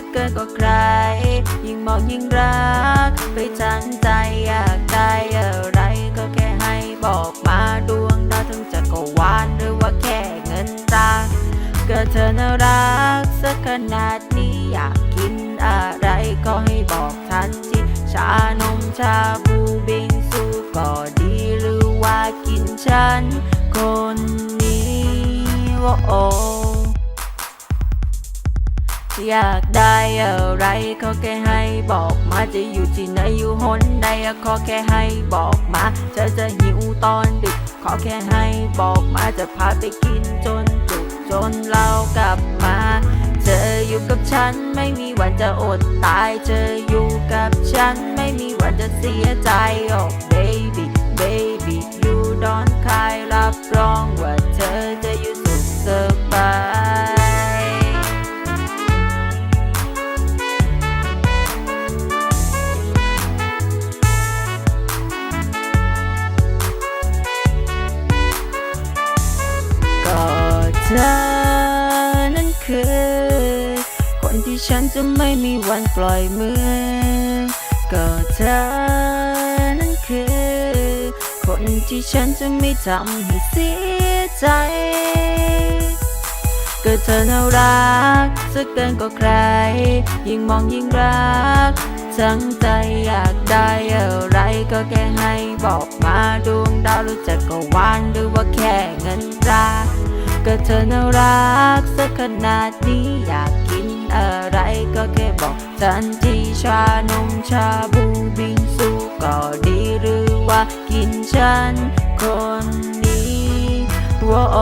สักเกินกว่าใคร ยิ่งมองยิ่งรัก ไปจันใจอยากได้อะไรก็แค่ให้บอกมาดวงดาวทั้งจักรวาลหรือว่าแค่เงินตาก็เธอน่ารักสักขนาดนี้อยากกินอะไรก็ให้บอกทันทีชานมชาบูบิงซูก็ดีหรือว่ากินฉันคนนี้ว่าโอ อยากได้อะไรก็แค่ให้บอกมาจะอยู่ที่ไหนอยู่หนใดขอแค่ให้บอกมาเธอจะหิวตอนดึก ขอแค่ให้บอกมาจะพาไปกินจนจุกจนเรากลับมาเธออยู่กับฉันไม่มีวันจะอดตายเธออยู่กับฉันไม่มีวันจะเสียใจ oh baby baby you don't cry รับรองว่า เธอนั้นคือ คนที่ฉันจะไม่มีวันปล่อยมือ ก็เธอนั้นคือ คนที่ฉันจะไม่ทำให้เสียใจ ก็เธอน่ารักสักเกินกว่าใคร ยิ่งมองยิ่งรักทั้งใจอยากได้อะไรก็แค่ให้บอกมาดวงดาวรือจักรวาลหรือว่าแค่เงิน ก็เธอน่ารักสักขนาดนี้อยากกินอะไรก็แค่บอกทันทีชานมชาบูบิงซูก็ดีหรือว่ากินฉันคนนี้ว้าว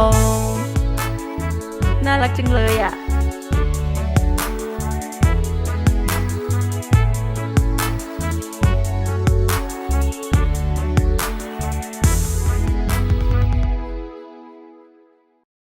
น่ารักจังเลยอะ